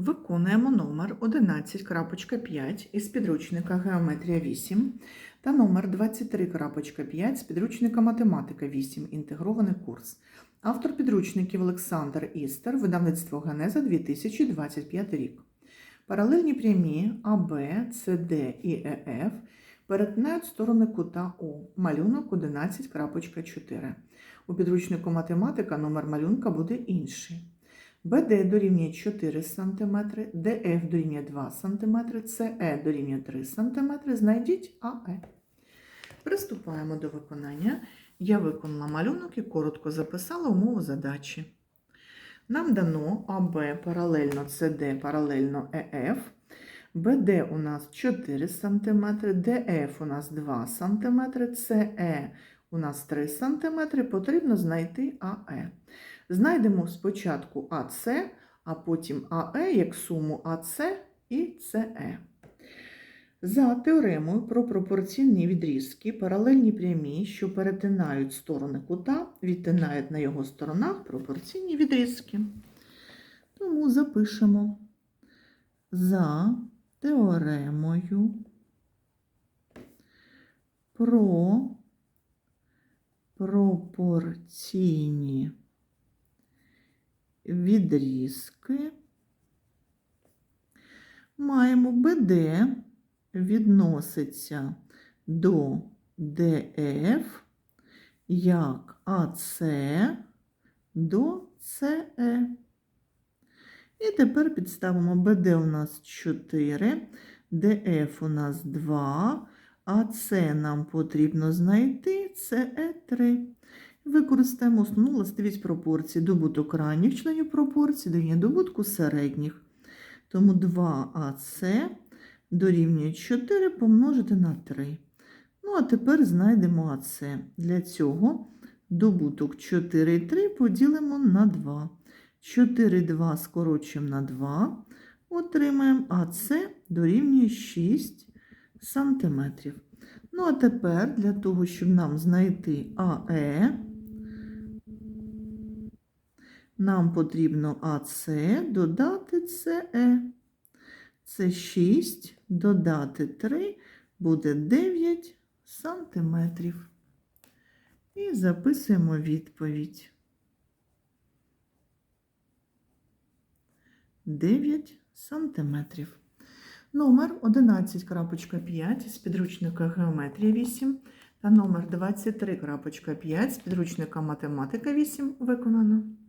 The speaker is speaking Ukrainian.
Виконуємо номер 11.5 із підручника Геометрія 8 та номер 23.5 з підручника Математика 8. Інтегрований курс. Автор підручників Олександр Істер, видавництво Генеза 2025 рік. Паралельні прямі АБ, СД і ЕФ перетинають сторони кута О. Малюнок 11.4. У підручнику математика номер малюнка буде інший. БД дорівнює 4 см, ДФ дорівнює 2 см, СЕ дорівнює 3 см. Знайдіть АЕ. Приступаємо до виконання. Я виконала малюнок і коротко записала умову задачі. Нам дано АБ паралельно СД паралельно ЕФ. БД у нас 4 см, ДФ у нас 2 см, СЕ у нас 3 см. Потрібно знайти АЕ. Знайдемо спочатку АС, а потім АЕ як суму АС і СЕ. За теоремою про пропорційні відрізки паралельні прямі, що перетинають сторони кута, відтинають на його сторонах пропорційні відрізки. Тому запишемо за теоремою про пропорційні відрізки маємо БД відноситься до ДФ як АС до СЕ. І тепер підставимо БД у нас 4, ДФ у нас 2, а С нам потрібно знайти СЕ 3. Використаємо основну властивість пропорції. Добуток ранніх членів пропорції дорівнює добутку середніх. Тому 2АС дорівнює 4 помножити на 3. Ну, а тепер знайдемо АС. Для цього добуток 4 і 3 поділимо на 2. 4 2 скорочуємо на 2. Отримаємо АС дорівнює 6 см. Ну, а тепер для того, щоб нам знайти АЕ, нам потрібно АС додати СЕ. Це 6 додати 3 буде 9 сантиметрів. І записуємо відповідь. 9 сантиметрів. Номер 11.5 з підручника Геометрія 8 та номер 23.5 з підручника Математика 8 виконано.